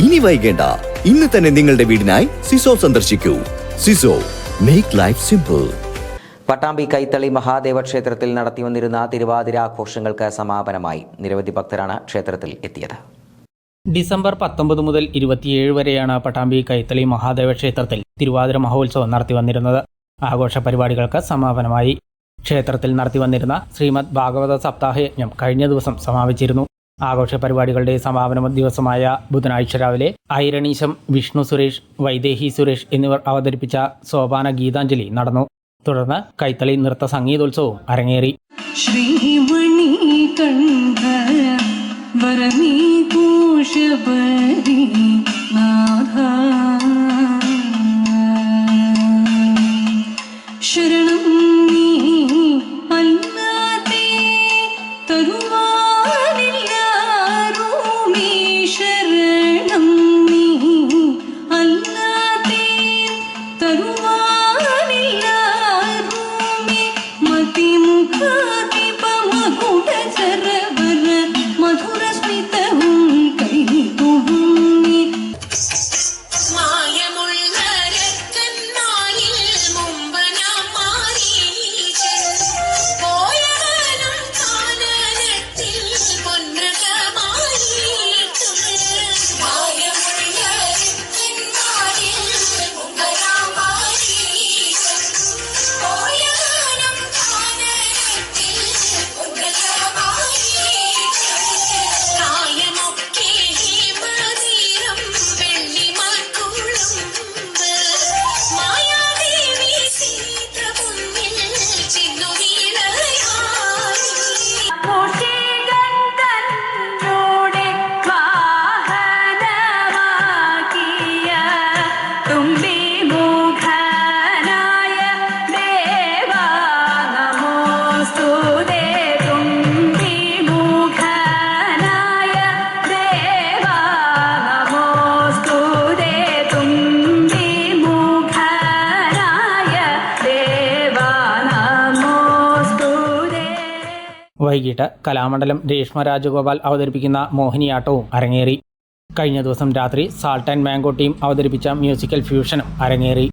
ഇനി വൈകേണ്ട ഇന്ന് തന്നെ നിങ്ങളുടെ വീടിനായി സിസോ സന്ദർശിക്കൂ. സിസോ make life simple Pattambi Kaithali Mahadeva ക്ഷേത്രത്തിൽ നടത്തിവന്നിരുന്ന തിരുവാതിരാഘോഷങ്ങൾക്ക് സമാപനമായി നിരവധി ഭക്തരാണ് ക്ഷേത്രത്തിൽ എത്തിയത്. ഡിസംബർ പത്തൊമ്പത് മുതൽ ഇരുപത്തിയേഴ് വരെയാണ് പട്ടാമ്പി കൈത്തളി മഹാദേവ ക്ഷേത്രത്തിൽ തിരുവാതിര മഹോത്സവം നടത്തിവന്നിരുന്നത് ആഘോഷ പരിപാടികൾക്ക് സമാപനമായി ക്ഷേത്രത്തിൽ നടത്തിവന്നിരുന്ന ശ്രീമദ് ഭാഗവത സപ്താഹയജ്ഞം കഴിഞ്ഞ ദിവസം സമാപിച്ചിരുന്നു. ആഘോഷ പരിപാടികളുടെ സമാപന ദിവസമായ ബുധനാഴ്ച രാവിലെ ഐരണീശം വിഷ്ണു സുരേഷ് വൈദേഹി സുരേഷ് എന്നിവർ അവതരിപ്പിച്ച സോപാന ഗീതാഞ്ജലി നടന്നു. തുടർന്ന് കൈത്തളി നൃത്ത സംഗീതോത്സവവും അരങ്ങേറി. ശ്രീമണി വൈകിട്ട് കലാമണ്ഡലം രേഷ്മ രാജഗോപാൽ അവതരിപ്പിക്കുന്ന മോഹിനിയാട്ടവും അരങ്ങേറി. കഴിഞ്ഞ ദിവസം രാത്രി സാൾട്ട് ആൻഡ് മാംഗോ ടീം അവതരിപ്പിച്ച മ്യൂസിക്കൽ ഫ്യൂഷനും അരങ്ങേറി.